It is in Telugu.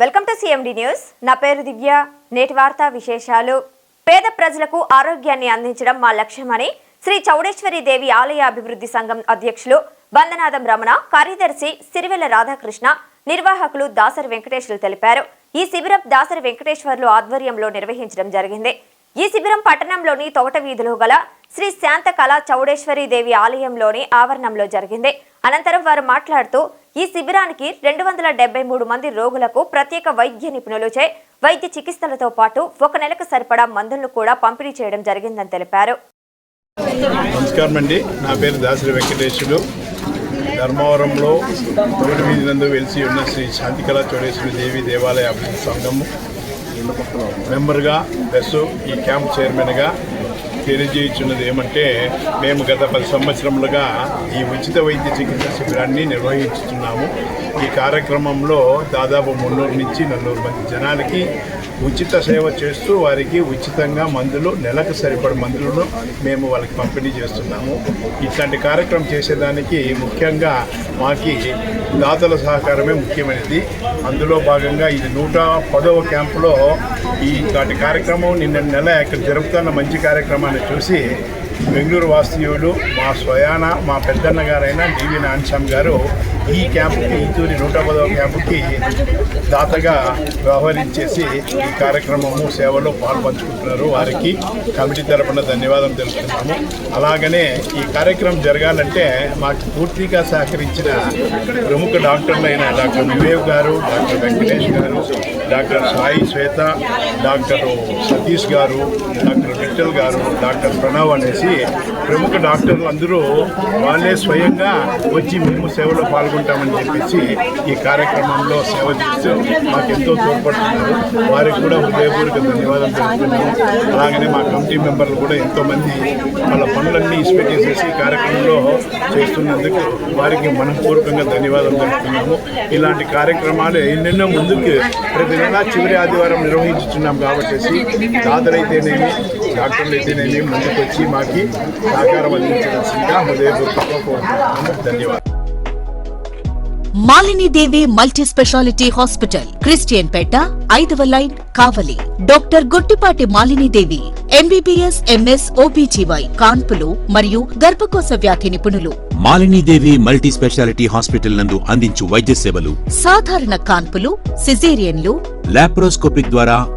వెల్కమ్ టు సిఎండి న్యూస్ నా పేరు దివ్య. నేటి వార్తా విశేషాలు. పేద ప్రజలకు ఆరోగ్యాన్ని అందించడం మా లక్ష్యమని శ్రీ చౌడేశ్వరి దేవి ఆలయ అభివృద్ధి సంఘం అధ్యక్షులు బందనాదం రమణ కార్యదర్శి సిరివెల రాధాకృష్ణ నిర్వాహకులు దాసరి వెంకటేశ్వర్లు తెలిపారు. ఈ శిబిరం దాసరి వెంకటేశ్వర్లు ఆధ్వర్యంలో నిర్వహించడం జరిగింది. ఈ శిబిరం పట్టణంలోని తోట వీధిలో గల శ్రీ శాంత కళా చౌడేశ్వరి దేవి ఆలయంలోని ఆవరణంలో జరిగింది. అనంతరం వారు మాట్లాడుతూ ఈ శిబిరానికి రెండు వందల డెబ్బై మూడు మంది రోగులకు ప్రత్యేక వైద్య నిపుణులుచే వైద్య చికిత్సలతో పాటు ఒక నెలకు సరిపడా మందులను కూడా పంపిణీ చేయడం జరిగిందని తెలిపారు. నమస్కారం అండి. నా పేరు దాసరి వెంకటేశ్వరులు ధర్మవరంలో రోడ్డు వీధి నందు వెలిసి ఉన్న శ్రీ శాంతికళా చోడేశ్వరి దేవి దేవాలయ అభివృద్ధి సంఘము. మెంబర్గా ప్లస్ ఈ క్యాంప్ చైర్మన్గా తెలియజేయుచున్నది ఏమంటే మేము గత పది సంవత్సరములుగా ఈ ఉచిత వైద్య చికిత్స శిబిరాన్ని నిర్వహించుతున్నాము ఈ కార్యక్రమంలో దాదాపు మున్నూరు నుంచి నలుగురు మంది జనాలకి ఉచిత సేవ చేస్తూ వారికి ఉచితంగా మందులు నెలకు సరిపడ మందులను మేము వాళ్ళకి పంపిణీ చేస్తున్నాము. ఇట్లాంటి కార్యక్రమం చేసేదానికి ముఖ్యంగా మాకి దాతల సహకారమే ముఖ్యమైనది. అందులో భాగంగా ఇది నూట పదవ క్యాంపులో ఈ కార్యక్రమం నిన్న నెల ఇక్కడ జరుపుతున్న మంచి కార్యక్రమాన్ని చూసి బెంగళూరు వాస్తవ్యులు మా స్వయాన మా పెద్దన్న గారైన డివి నాన్స్వామి గారు ఈ క్యాంపుకి ఇతూరి నూట పదవ క్యాంపుకి దాతగా వ్యవహరించేసి ఈ కార్యక్రమము సేవలో పాల్పంచుకుంటున్నారు వారికి. కమిటీ తరపున ధన్యవాదం తెలుపుతున్నాము. అలాగనే ఈ కార్యక్రమం జరగాలంటే మాకు పూర్తిగా సహకరించిన ప్రముఖ డాక్టర్లైన డాక్టర్ వివేక్ గారు డాక్టర్ వెంకటేష్ గారు డాక్టర్ సాయి శ్వేత డాక్టర్ సతీష్ గారు డాక్టర్ విఠల్ గారు డాక్టర్ ప్రణవ్ అనేసి ప్రముఖ డాక్టర్లు అందరూ వాళ్ళే స్వయంగా వచ్చి మేము సేవలో పాల్గొంటామని చెప్పేసి ఈ కార్యక్రమంలో సేవ చేస్తూ మాకు ఎంతో తోడ్పడుతున్నారు. వారికి కూడా హృదయపూర్వక ధన్యవాదాలు తెలుపుతున్నాము. అలాగనే మా కమిటీ మెంబర్లు కూడా ఎంతోమంది వాళ్ళ పనులన్నీ ఇసిపెట్టేసేసి చేసేసి కార్యక్రమంలో చేస్తున్నందుకు వారికి మనపూర్వకంగా ధన్యవాదాలు తెలుపుతున్నాము. ఇలాంటి కార్యక్రమాలు ఎన్నెన్నో ముందుకు ప్రతి నెల చివరి ఆదివారం నిర్వహించుతున్నాం కాబట్టి దాదరైతేనేమి డాక్టర్లు అయితేనేమి ముందుకు వచ్చి మాకి సహకారం అందించవలసిందిగా హృదయపూర్వకంగా కోరుతున్నాము ధన్యవాదాలు. Malinidevi multi speciality hospital Christian Peta ఐదవ line Kavali. Doctor Guttipati Malinidevi MBBS MS OBGY కాన్పులు మరియు గర్భకోశ వ్యాధి నిపుణులు. మాలినీదేవి మల్టీ స్పెషాలిటీ హాస్పిటల్ నందు అందించు వైద్య సేవలు. సాధారణ కాన్పులు సిజేరియన్లు. లాప్రోస్కోపిక్ ద్వారా